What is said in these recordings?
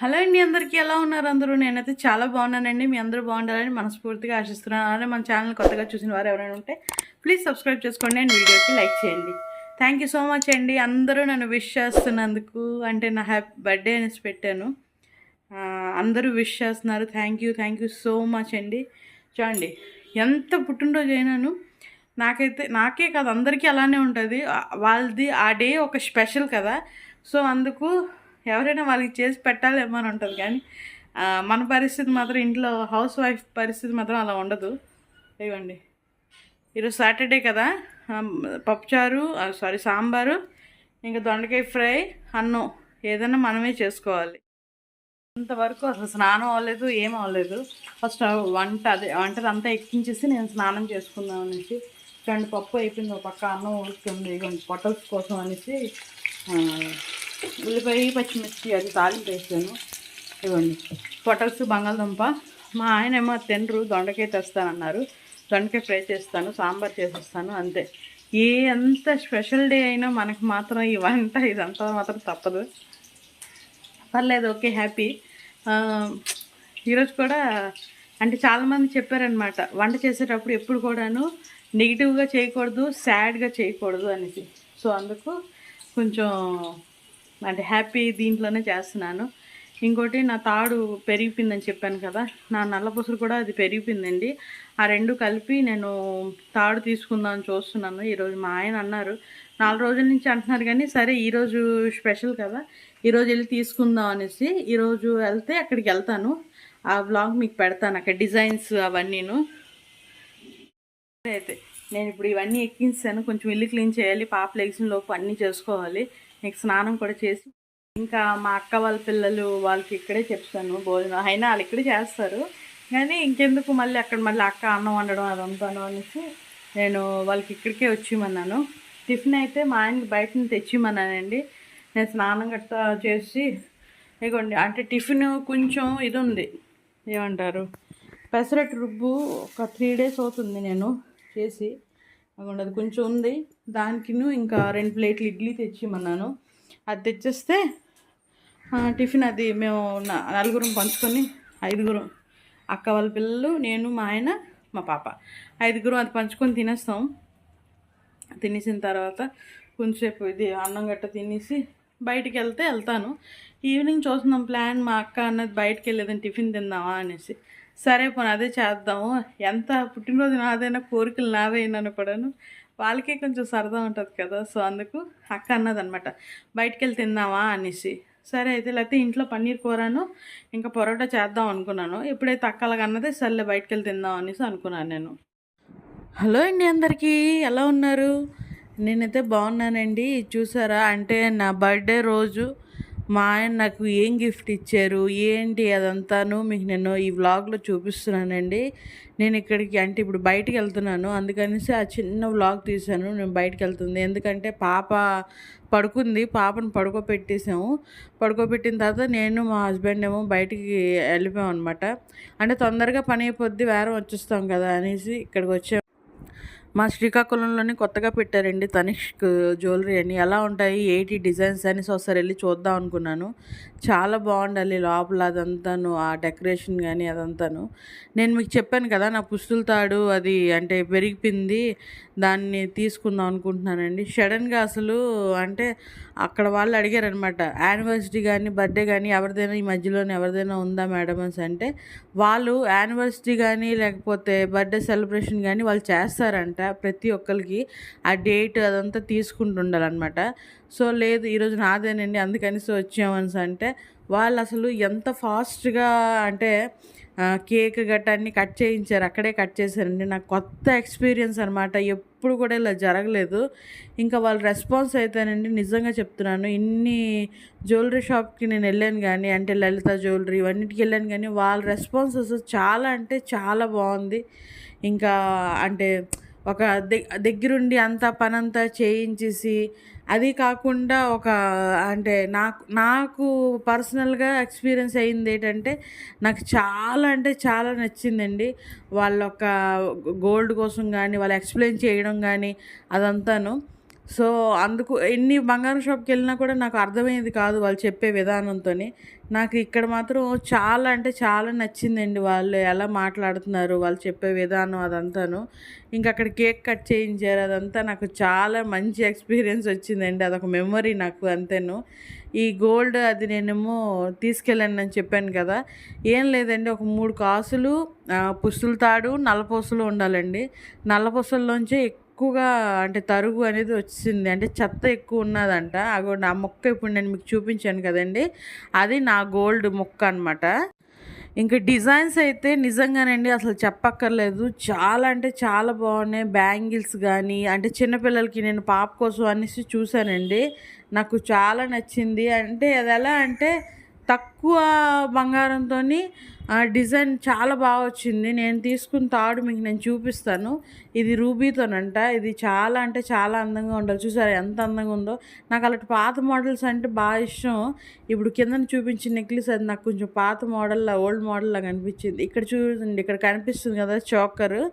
Hello అండి అందరికీ ఎలా ఉన్నారు అందరూ? నేనైతే చాలా బాగున్నానండి. మీ అందరూ బాగుండాలని మనస్ఫూర్తిగా ఆశిస్తున్నాను. అలానే మన ఛానల్ కొత్తగా చూసిన వారు ఎవరైనా ఉంటే ప్లీజ్ సబ్స్క్రైబ్ చేసుకోండి అండ్ వీడియోకి లైక్ చేయండి. థ్యాంక్ యూ సో మచ్ అండి. అందరూ నన్ను విష్ చేస్తున్నందుకు అంటే నా హ్యాపీ బర్త్డే అనేసి పెట్టాను. అందరూ విష్ చేస్తున్నారు. Thank you thank you so much అండి. చూడండి ఎంత పుట్టినరోజు అయినాను. నాకైతే నాకే కాదు అందరికీ అలానే ఉంటుంది. వాళ్ళది ఆ డే ఒక స్పెషల్ కదా. సో అందుకు ఎవరైనా వాళ్ళకి చేసి పెట్టాలేమో అని ఉంటుంది కానీ మన పరిస్థితి మాత్రం ఇంట్లో హౌస్ వైఫ్ పరిస్థితి మాత్రం అలా ఉండదు. ఇవ్వండి ఈరోజు సాటర్డే కదా. పప్పుచారు సారీ సాంబారు ఇంకా దొండకాయ ఫ్రై అన్నం ఏదైనా మనమే చేసుకోవాలి. ఇంతవరకు అసలు స్నానం అవ్వలేదు ఏం అవ్వలేదు. ఫస్ట్ వంట అదే వంటది అంతా ఎక్కించేసి నేను స్నానం చేసుకుందాం అనేసి రెండు పప్పు అయిపోయింది ఒక పక్క అన్నం ఉడుకుతుంది ఇక పొట్టల్స్ కోసం అనేసి ఉల్లిపాయ పచ్చిమిర్చి అది తాలింపు వేసాను. ఇవ్వండి. పొటల్స్ బంగాళదుంప. మా ఆయన ఏమో తినరు దొండకాయ తెస్తానన్నారు. దొండకాయ ఫ్రై చేస్తాను సాంబార్ చేసేస్తాను అంతే. ఏ ఎంత స్పెషల్ డే అయినా మనకు మాత్రం ఈ వంట ఇదంతా మాత్రం తప్పదు. పర్లేదు ఓకే హ్యాపీ. ఈరోజు కూడా అంటే చాలామంది చెప్పారనమాట వంట చేసేటప్పుడు ఎప్పుడు కూడాను నెగిటివ్గా చేయకూడదు సాడ్గా చేయకూడదు అనేసి. సో అందుకు కొంచెం అంటే హ్యాపీ దీంట్లోనే చేస్తున్నాను. ఇంకోటి నా తాడు పెరిగిపోయిందని చెప్పాను కదా నా నల్లపూసలు కూడా అది పెరిగిపోయిందండి. ఆ రెండు కలిపి నేను తాడు తీసుకుందామని చూస్తున్నాను. ఈరోజు మా ఆయన అన్నారు నాలుగు రోజుల నుంచి అంటున్నారు కానీ సరే ఈరోజు స్పెషల్ కదా ఈరోజు వెళ్ళి తీసుకుందాం అనేసి ఈరోజు వెళ్తే అక్కడికి వెళ్తాను. ఆ బ్లాగ్ మీకు పెడతాను అక్కడ డిజైన్స్ అవన్నీను. అయితే నేను ఇప్పుడు ఇవన్నీ ఎక్కించాను కొంచెం ఇల్లు క్లీన్ చేయాలి పాప లెగ్స్ లోపు అన్నీ చేసుకోవాలి. నీకు స్నానం కూడా చేసి ఇంకా మా అక్క వాళ్ళ పిల్లలు వాళ్ళకి ఇక్కడే చెప్తాను భోజనం. అయినా వాళ్ళు ఇక్కడే చేస్తారు. కానీ ఇంకెందుకు మళ్ళీ అక్కడ మళ్ళీ అక్క అన్నం వండడం అదంతాను అనేసి నేను వాళ్ళకి ఇక్కడికే వచ్చిమన్నాను టిఫిన్ అయితే మా ఆయనకి బయట నుంచి తెచ్చిమన్నానండి నేను స్నానం గట్టా చేసి ఇగోండి అంటే టిఫిన్ కొంచెం ఇది ఉంది. ఏమంటారు? పెసరట్టు రుబ్బు ఒక త్రీ డేస్ అవుతుంది నేను చేసి. అది కొంచెం ఉంది. దానికిను ఇంకా రెండు ప్లేట్లు ఇడ్లీ తెచ్చిమన్నాను. అది తెచ్చేస్తే టిఫిన్ అది మేము నలుగురం పంచుకొని ఐదుగురం అక్క వాళ్ళ పిల్లలు నేను మా ఆయన మా పాప. ఐదుగురం అది పంచుకొని తినేస్తాం. తినేసిన తర్వాత కొంచెంసేపు ఇది అన్నం గట్ట తినేసి బయటికి వెళ్తే వెళ్తాను. ఈవినింగ్ చూస్తున్నాం ప్లాన్ మా అక్క అన్నది బయటికి వెళ్ళేదని టిఫిన్ తిందామా అనేసి. సరే పోనీ అదే చేద్దాము. ఎంత పుట్టినరోజు నాదైనా కోరికలు నావైనాను కూడాను వాళ్ళకే కొంచెం సరదా ఉంటుంది కదా సో అందుకు అక్క అన్నదనమాట బయటికి వెళ్ళి తిందామా? అనేసి. సరే అయితే లేకపోతే ఇంట్లో పన్నీర్ కూరను ఇంకా పొరోటా చేద్దాం అనుకున్నాను. ఎప్పుడైతే అక్కలాగా అన్నదే సర్లే బయటికి వెళ్ళి తిందాం అనేసి అనుకున్నాను నేను. హలో అండి అందరికీ ఎలా ఉన్నారు? నేనైతే బాగున్నానండి. చూసారా? అంటే నా బర్త్డే రోజు మా ఆయన నాకు ఏం గిఫ్ట్ ఇచ్చారు ఏంటి అదంతాను మీకు నేను ఈ వ్లాగ్లో చూపిస్తున్నానండి. నేను ఇక్కడికి అంటే ఇప్పుడు బయటికి వెళ్తున్నాను అందుకనేసి ఆ చిన్న వ్లాగ్ తీశాను నేను బయటికి వెళ్తుంది. ఎందుకంటే పాప పడుకుంది పాపను పడుకోబెట్టేసాము పడుకోబెట్టిన తర్వాత నేను మా హస్బెండ్ ఏమో బయటికి వెళ్ళిపోయాం అనమాట అంటే తొందరగా పని అయిపోద్ది వేరం వచ్చేస్తాం కదా అనేసి ఇక్కడికి వచ్చాము. మా శ్రీకాకుళంలోనే కొత్తగా పెట్టారండి తనిష్క్ జ్యువెలరీ అని ఎలా ఉంటాయి ఎయిటీ డిజైన్స్ అని సో ఒకసారి వెళ్ళి చూద్దాం అనుకున్నాను. చాలా బాగుండాలి లోపల అదంతాను ఆ డెకరేషన్ కానీ అదంతాను. నేను మీకు చెప్పాను కదా నా పుస్తుల తాడు అది అంటే పెరిగిపోయింది. దాన్ని తీసుకుందాం అనుకుంటున్నానండి. సడన్గా అసలు అంటే అక్కడ వాళ్ళు అడిగారనమాట యానివర్సిటీ కానీ బర్త్డే కానీ ఎవరిదైనా ఈ మధ్యలోనే ఎవరిదైనా ఉందా మేడం? అని అంటే వాళ్ళు యానివర్సిటీ కానీ లేకపోతే బర్త్డే సెలబ్రేషన్ కానీ వాళ్ళు చేస్తారంట ప్రతి ఒక్కరికి ఆ డేట్ అదంతా తీసుకుంటుండాలన్నమాట సో లేదు ఈరోజు నాదేనండి అందుకని సో వచ్చామని అంటే వాళ్ళు అసలు ఎంత ఫాస్ట్గా అంటే కేక్ గట్ట అన్ని కట్ చేయించారు. అక్కడే కట్ చేశారండి. నాకు కొత్త ఎక్స్పీరియన్స్ అనమాట ఎప్పుడు కూడా ఇలా జరగలేదు. ఇంకా వాళ్ళ రెస్పాన్స్ అయితేనండి నిజంగా చెప్తున్నాను. ఇన్ని జ్యువెలరీ షాప్కి నేను వెళ్ళాను కానీ అంటే లలిత జ్యువెలరీ ఇవన్నిటికి వెళ్ళాను కానీ వాళ్ళ రెస్పాన్సెస్ చాలా అంటే చాలా బాగుంది. ఇంకా అంటే ఒక దగ్గరుండి అంతా పనంతా చేయించేసి అది కాకుండా ఒక అంటే నాకు నాకు పర్సనల్గా ఎక్స్పీరియన్స్ అయింది ఏంటంటే నాకు చాలా అంటే చాలా నచ్చిందండి. వాళ్ళ ఒక గోల్డ్ కోసం కానీ వాళ్ళు ఎక్స్ప్లెయిన్ చేయడం కానీ అదంతాను. సో అందుకు ఎన్ని బంగారం షాప్కి వెళ్ళినా కూడా నాకు అర్థమయ్యేది కాదు వాళ్ళు చెప్పే విధానంతో నాకు ఇక్కడ మాత్రం చాలా అంటే చాలా నచ్చిందండి వాళ్ళు ఎలా మాట్లాడుతున్నారు వాళ్ళు చెప్పే విధానం అదంతాను. ఇంకా అక్కడ కేక్ కట్ చేయించారు అదంతా నాకు చాలా మంచి ఎక్స్పీరియన్స్ వచ్చిందండి. అదొక మెమరీ నాకు అంతేను. ఈ గోల్డ్ అది నేనేమో తీసుకెళ్ళాను అని చెప్పాను కదా. ఏం లేదండి ఒక మూడు కాసులు పుసులు తాడు నల్లపూసలు ఉండాలండి. నల్లపూసల్లోంచి ఎక్కువగా అంటే తరుగు అనేది వచ్చింది. అంటే చెత్త ఎక్కువ ఉన్నదంట. అగో నా మొక్క ఇప్పుడు నేను మీకు చూపించాను కదండి. అది నా గోల్డ్ మొక్క అనమాట ఇంకా డిజైన్స్ అయితే నిజంగానండి అసలు చెప్పక్కర్లేదు. చాలా అంటే చాలా బాగున్నాయి. బ్యాంగిల్స్ కానీ అంటే చిన్నపిల్లలకి నేను పాప కోసం అనేసి చూశానండి. నాకు చాలా నచ్చింది. అంటే అది ఎలా అంటే తక్కువ బంగారంతో డిజైన్ చాలా బాగా వచ్చింది. నేను తీసుకున్న తాడు మీకు నేను చూపిస్తాను. ఇది రూబీతోనంట. ఇది చాలా అంటే చాలా అందంగా ఉండాలి. చూసారు ఎంత అందంగా ఉందో. నాకు అలాంటి పాత మోడల్స్ అంటే బాగా ఇష్టం. ఇప్పుడు కింద చూపించిన నెక్లెస్ అది నాకు కొంచెం పాత మోడల్లా ఓల్డ్ మోడల్లా కనిపించింది ఇక్కడ చూడండి ఇక్కడ కనిపిస్తుంది కదా చోకర్.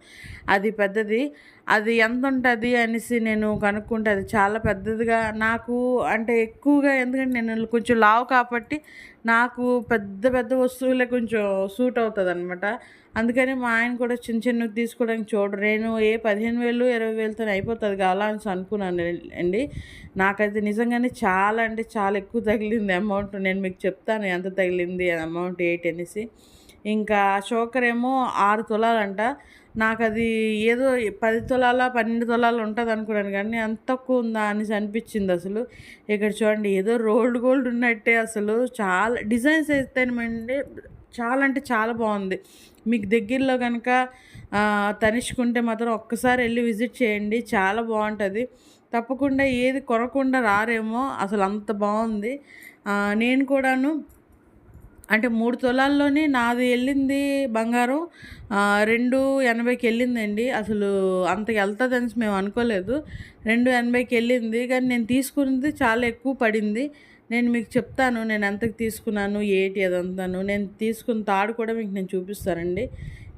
అది పెద్దది. అది ఎంత ఉంటుంది అనేసి నేను కనుక్కుంటే అది చాలా పెద్దదిగా నాకు అంటే ఎక్కువగా ఎందుకంటే నేను కొంచెం లావు కాబట్టి నాకు పెద్ద పెద్ద వస్తువులే కొంచెం సూట్ అవుతుంది అనమాట అందుకని మా ఆయన కూడా చిన్న చిన్నవి తీసుకోవడానికి చూడరు. నేను ఏ పదిహేను వేలు ఇరవై వేలతో అయిపోతుంది కావాలా అని అనుకున్నాను అండి. నాకైతే నిజంగానే చాలా అంటే చాలా ఎక్కువ తగిలింది అమౌంట్. నేను మీకు చెప్తాను ఎంత తగిలింది అమౌంట్ ఏంటి అనేసి. ఇంకా చోకర్ ఏమో ఆరు తులాలంట. నాకు అది ఏదో పది తులాల పన్నెండు తులాలు ఉంటుంది అనుకున్నాను కానీ అంత తక్కువ ఉందా అనేసి అనిపించింది అసలు. ఇక్కడ చూడండి ఏదో రోల్డ్ గోల్డ్ ఉన్నట్టే అసలు. చాలా డిజైన్స్ అయితేనేమండి చాలా అంటే చాలా బాగుంది. మీకు దగ్గరలో కనుక తనిష్కుంటే మాత్రం ఒక్కసారి వెళ్ళి విజిట్ చేయండి చాలా బాగుంటుంది. తప్పకుండా ఏది కొనకుండా రారేమో అసలు అంత బాగుంది. నేను కూడాను అంటే మూడు తులాల్లోనే నాది వెళ్ళింది బంగారం రెండు ఎనభైకి వెళ్ళిందండి. అసలు అంత వెళ్తుందని మేము అనుకోలేదు. రెండు ఎనభైకి వెళ్ళింది కానీ నేను తీసుకున్నది చాలా ఎక్కువ పడింది. నేను మీకు చెప్తాను నేను ఎంతకు తీసుకున్నాను ఏంటి అదంతాను. నేను తీసుకున్న తాడు కూడా మీకు నేను చూపిస్తానండి.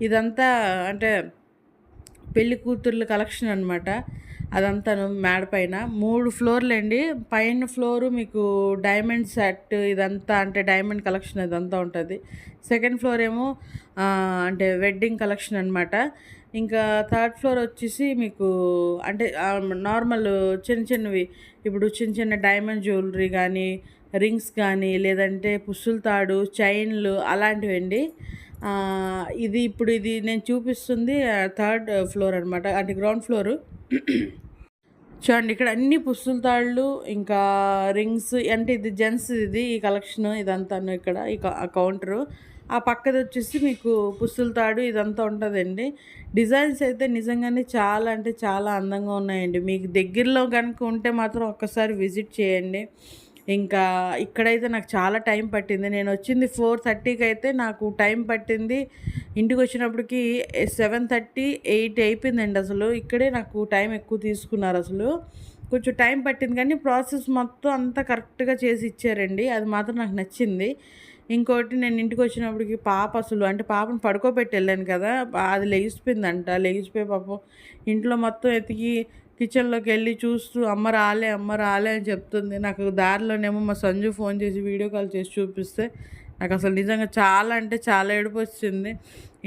ఇదంతా అంటే పెళ్ళి కూతుర్ల కలెక్షన్ అనమాట అదంతాను మేడ పైన. మూడు ఫ్లోర్లు అండి. పైన ఫ్లోరు మీకు డైమండ్ సెట్ ఇదంతా అంటే డైమండ్ కలెక్షన్ ఇదంతా ఉంటుంది. సెకండ్ ఫ్లోర్ ఏమో అంటే వెడ్డింగ్ కలెక్షన్ అనమాట ఇంకా థర్డ్ ఫ్లోర్ వచ్చేసి మీకు అంటే నార్మల్ చిన్న చిన్నవి. ఇప్పుడు చిన్న చిన్న డైమండ్ జ్యువెలరీ కానీ రింగ్స్ కానీ లేదంటే పుస్సుల తాడు చైన్లు అలాంటివి అండి ఇది ఇప్పుడు ఇది నేను చూపిస్తుంది థర్డ్ ఫ్లోర్ అనమాట అంటే గ్రౌండ్ ఫ్లోరు చూడండి ఇక్కడ అన్ని పుస్తుల తాళ్ళు ఇంకా రింగ్స్ అంటే ఇది జెంట్స్ ఇది ఈ కలెక్షన్ ఇదంతాను ఇక్కడ ఈ కౌంటరు ఆ పక్కది వచ్చేసి మీకు పుస్తుల తాడు ఇదంతా ఉంటుందండి. డిజైన్స్ అయితే నిజంగానే చాలా అంటే చాలా అందంగా ఉన్నాయండి. మీకు దగ్గరలో కనుక ఉంటే మాత్రం ఒక్కసారి విజిట్ చేయండి. ఇంకా ఇక్కడైతే నాకు చాలా టైం పట్టింది. నేను వచ్చింది ఫోర్ థర్టీకి అయితే నాకు టైం పట్టింది. ఇంటికి వచ్చినప్పటికి సెవెన్ థర్టీ ఎయిట్ అయిపోయిందండి అసలు. ఇక్కడే నాకు టైం ఎక్కువ తీసుకున్నారు అసలు. కొంచెం టైం పట్టింది కానీ ప్రాసెస్ మొత్తం అంతా కరెక్ట్గా చేసి ఇచ్చారండి. అది మాత్రం నాకు నచ్చింది. ఇంకోటి నేను ఇంటికి వచ్చినప్పటికి పాప అసలు అంటే పాపను పడుకోబెట్టి వెళ్ళాను కదా అది లెగిసిపోయిందంట లెగిసిపోయి పాపం ఇంట్లో మొత్తం ఎతికి కిచెన్లోకి వెళ్ళి చూస్తూ అమ్మ రాలే అమ్మ రాలే అని చెప్తుంది. నాకు దారిలోనేమో మా సంజు ఫోన్ చేసి వీడియో కాల్ చేసి చూపిస్తే నాకు అసలు నిజంగా చాలా అంటే చాలా ఏడుపు వచ్చింది.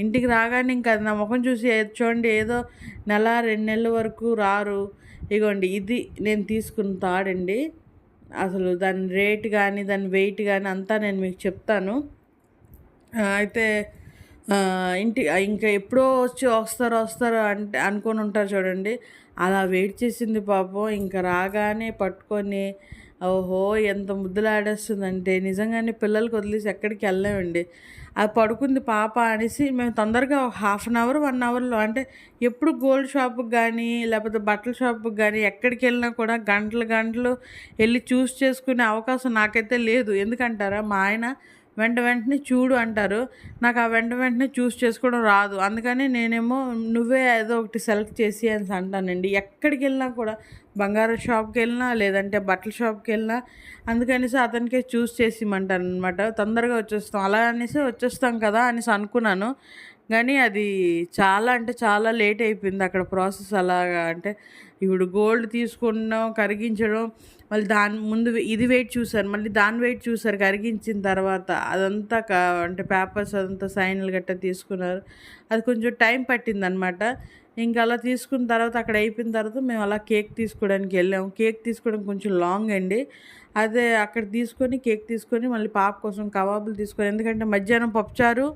ఇంటికి రాగానే ఇంకా అది నా ముఖం చూసి చూడండి ఏదో నెల రెండు నెలల వరకు రారు. ఇగోండి ఇది నేను తీసుకున్న తాడండి అసలు దాని రేట్ కానీ దాని వెయిట్ కానీ అంతా నేను మీకు చెప్తాను. అయితే ఇంటి ఇంకా ఎప్పుడో వచ్చి వస్తారు వస్తారు అంటే అనుకొని ఉంటారు చూడండి. అలా వెయిట్ చేసింది పాపం. ఇంకా రాగానే పట్టుకొని ఓహో ఎంత ముద్దులాడేస్తుందంటే నిజంగానే పిల్లలకి వదిలేసి ఎక్కడికి వెళ్ళలేమండి అది పడుకుంది పాప అనేసి మేము తొందరగా హాఫ్ అన్ అవర్ వన్ అవర్లో అంటే ఎప్పుడు గోల్డ్ షాప్కి కానీ లేకపోతే బట్టల షాప్కి కానీ ఎక్కడికి వెళ్ళినా కూడా గంటలు గంటలు వెళ్ళి చూస్ చేసుకునే అవకాశం నాకైతే లేదు. ఎందుకంటారా? మా ఆయన వెంట వెంటనే చూడు అంటారు. నాకు ఆ వెంట వెంటనే చూస్ చేసుకోవడం రాదు. అందుకని నేనేమో నువ్వే ఏదో ఒకటి సెలెక్ట్ చేసి అని అంటానండి. ఎక్కడికి వెళ్ళినా కూడా బంగారం షాప్కి వెళ్ళినా లేదంటే బట్టల షాప్కి వెళ్ళినా అందుకనేసి అతనికే చూస్ చేసి ఇమ్మంటాను అనమాట తొందరగా వచ్చేస్తాం. అలా అనేసి వచ్చేస్తాం కదా అనేసి అనుకున్నాను. కానీ అది చాలా అంటే చాలా లేట్ అయిపోయింది అక్కడ ప్రాసెస్ అలాగా. అంటే ఇప్పుడు గోల్డ్ తీసుకున్నాం కరిగించడం మళ్ళీ దాని ముందు ఇది వెయిట్ చూసారు. మళ్ళీ దాని వెయిట్ చూసారు. కరిగించిన తర్వాత అదంతా అంటే పేపర్స్ అదంతా సైన్లు గట్టా తీసుకున్నారు. అది కొంచెం టైం పట్టింది అనమాట ఇంకా అలా తీసుకున్న తర్వాత అక్కడ అయిపోయిన తర్వాత మేము అలా కేక్ తీసుకోవడానికి వెళ్ళాము కేక్ తీసుకోవడం కొంచెం లాంగ్ అండి. అదే అక్కడ తీసుకొని కేక్ తీసుకొని మళ్ళీ పాప కోసం కబాబులు తీసుకొని ఎందుకంటే మధ్యాహ్నం పప్పుచారు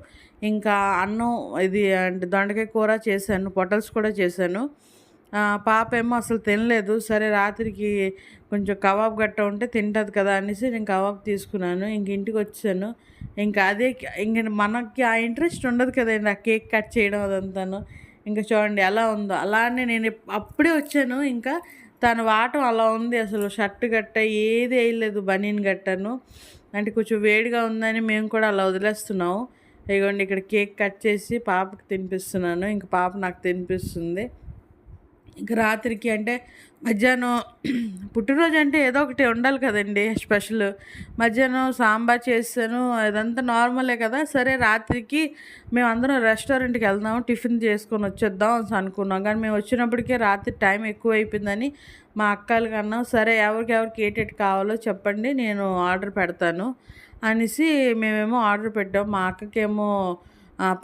ఇంకా అన్నం ఇది అంటే దొండకాయ కూర చేశాను పొటల్స్ కూడా చేశాను. పాప ఏమో అసలు తినలేదు. సరే రాత్రికి కొంచెం కబాబ్ గట్ట ఉంటే తింటుంది కదా అనేసి నేను కబాబ్ తీసుకున్నాను. ఇంక ఇంటికి వచ్చాను. ఇంకా అదే ఇంక మనకి ఆ ఇంట్రెస్ట్ ఉండదు కదండి ఆ కేక్ కట్ చేయడం అదంతాను. ఇంకా చూడండి ఎలా ఉందో. అలానే నేను అప్పుడే వచ్చాను. ఇంకా తను వాటం అలా ఉంది. అసలు షర్ట్ గట్ట ఏది వేయలేదు బనీన్ గట్టను. అంటే కొంచెం వేడిగా ఉందని మేము కూడా అలా వదిలేస్తున్నాము. ఇదిగోండి ఇక్కడ కేక్ కట్ చేసి పాపకి తినిపిస్తున్నాను. ఇంకా పాప నాకు తినిపిస్తుంది. ఇంకా రాత్రికి అంటే మధ్యాహ్నం పుట్టినరోజు అంటే ఏదో ఒకటి ఉండాలి కదండి స్పెషల్. మధ్యాహ్నం సాంబార్ చేసాను అదంతా నార్మలే కదా. సరే రాత్రికి మేము అందరం రెస్టారెంట్కి వెళ్దాము టిఫిన్ చేసుకొని వచ్చేద్దాం అని అనుకున్నాం. కానీ మేము వచ్చినప్పటికే రాత్రి టైం ఎక్కువ అయిపోయిందని మా అక్కలు కన్నా సరే ఎవరికి ఎవరికి ఏటేటి కావాలో చెప్పండి నేను ఆర్డర్ పెడతాను అనేసి మేమేమో ఆర్డర్ పెట్టాం. మా అక్కకేమో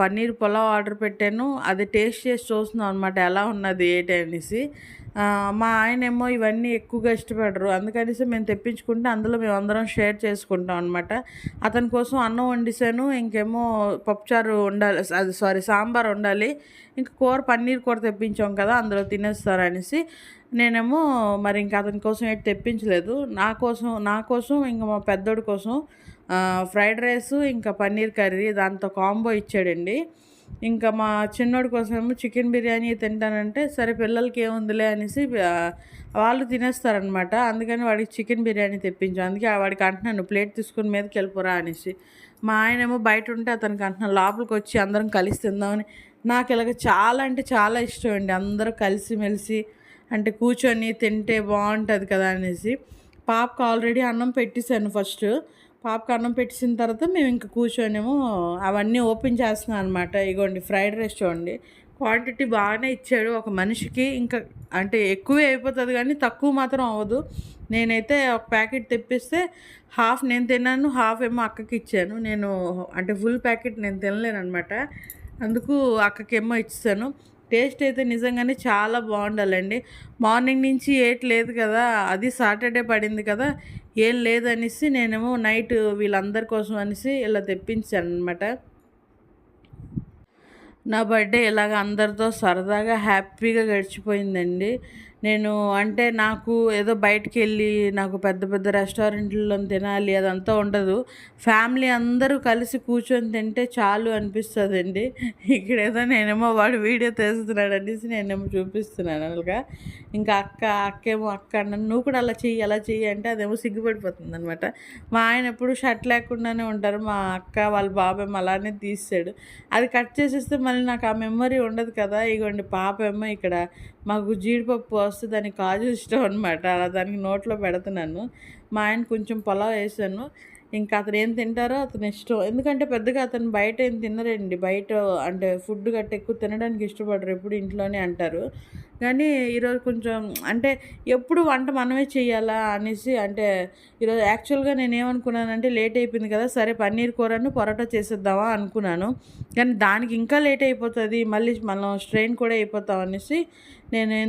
పన్నీర్ పులావ్ ఆర్డర్ పెట్టాను. అది టేస్ట్ చేసి చూస్తున్నాం అనమాట ఎలా ఉన్నది ఏంటి అనేసి. మా ఆయన ఏమో ఇవన్నీ ఎక్కువగా ఇష్టపడరు. అందుకనేసి మేము తెప్పించుకుంటే అందులో మేము అందరం షేర్ చేసుకుంటాం అనమాట అతని కోసం అన్నం వండిసాను ఇంకేమో పప్పుచారు ఉండాలి అది సారీ సాంబార్ ఉండాలి. ఇంకా కూర పన్నీర్ కూర తెప్పించాం కదా అందులో తినేస్తారు అనేసి. నేనేమో మరి ఇంకా అతని కోసం ఏంటి తెప్పించలేదు. నా కోసం నా కోసం ఇంకా మా పెద్దోడి కోసం ఫ్రైడ్ రైస్ ఇంకా పన్నీర్ కర్రీ దాంతో కాంబో ఇచ్చాడండి. ఇంకా మా చిన్నోడి కోసమేమో చికెన్ బిర్యానీ తింటానంటే సరే పిల్లలకి ఏముందిలే అనేసి వాళ్ళు తినేస్తారనమాట అందుకని వాడికి చికెన్ బిర్యానీ తెప్పించాను అందుకే వాడికి అంటున్నాను ప్లేట్ తీసుకుని మీదకి వెళ్ళిపోరా అనేసి. మా ఆయనేమో బయట ఉంటే అతనికి అంటున్నాను లోపలికి వచ్చి అందరం కలిసి తిందామని. నాకు ఇలాగ చాలా అంటే చాలా ఇష్టం అండి. అందరూ కలిసిమెలిసి అంటే కూర్చొని తింటే బాగుంటుంది కదా అనేసి పాపకు ఆల్రెడీ అన్నం పెట్టేశాను ఫస్ట్. పాపకు అన్నం పెట్టిన తర్వాత మేము ఇంకా కూర్చొనేమో అవన్నీ ఓపెన్ చేస్తున్నాం అనమాట ఇగోండి ఫ్రైడ్ రైస్ చూడండి. క్వాంటిటీ బాగానే ఇచ్చాడు. ఒక మనిషికి ఇంకా అంటే ఎక్కువే అయిపోతుంది కానీ తక్కువ మాత్రం అవ్వదు. నేనైతే ఒక ప్యాకెట్ తెప్పిస్తే హాఫ్ నేను తిన్నాను హాఫ్ ఏమో అక్కకి ఇచ్చాను. నేను అంటే ఫుల్ ప్యాకెట్ నేను తినలేను అనమాట అందుకు అక్కకేమో ఇచ్చాను టేస్ట్ అయితే నిజంగానే చాలా బాగుండాలండి. మార్నింగ్ నుంచి ఏట్ లేదు కదా అది సాటర్డే పడింది కదా ఏం లేదనేసి నేనేమో నైట్ వీళ్ళందరి కోసం అనేసి ఇలా తెప్పించాను అనమాట నా బర్త్డే ఇలాగ అందరితో సరదాగా హ్యాపీగా గడిచిపోయిందండి. నేను అంటే నాకు ఏదో బయటికి వెళ్ళి నాకు పెద్ద పెద్ద రెస్టారెంట్లలో తినాలి అదంతా ఉండదు. ఫ్యామిలీ అందరూ కలిసి కూర్చొని తింటే చాలు అనిపిస్తుందండి. ఇక్కడ ఏదో నేనేమో వాడు వీడియో తీస్తున్నాడు అనేసి నేనేమో చూపిస్తున్నాను అలాగా ఇంకా అక్క అక్కేమో అక్క అన్న నువ్వు కూడా అలా చెయ్యి అలా చెయ్యి అంటే అదేమో సిగ్గుపడిపోతుంది అనమాట మా ఆయన ఎప్పుడు షర్ట్ లేకుండానే ఉంటారు మా అక్క వాళ్ళ బాబాయ్ అలానే తీసాడు అది కట్ చేసేస్తే మళ్ళీ నాకు ఆ మెమరీ ఉండదు కదా ఇగోండి పాప ఏమో ఇక్కడ మాకు జీడిపప్పు వస్తే దానికి కాజు ఇష్టం అనమాట అలా దానికి నోట్లో పెడుతున్నాను. మా ఆయన కొంచెం పొలావ్ వేసాను. ఇంకా అతను ఏం తింటారో అతను ఇష్టం ఎందుకంటే పెద్దగా అతను బయట ఏం తినరండి. బయట అంటే ఫుడ్ గట్ట ఎక్కువ తినడానికి ఇష్టపడరు ఎప్పుడు ఇంట్లోనే అంటారు. కానీ ఈరోజు కొంచెం అంటే ఎప్పుడు వంట మనమే చేయాలా అనేసి అంటే ఈరోజు యాక్చువల్గా నేనేమనుకున్నానంటే లేట్ అయిపోయింది కదా సరే పన్నీర్ కూరను పొరటా చేసేద్దామా అనుకున్నాను. కానీ దానికి ఇంకా లేట్ అయిపోతుంది మళ్ళీ మనం స్ట్రెయిన్ కూడా అయిపోతాం అనేసి నేను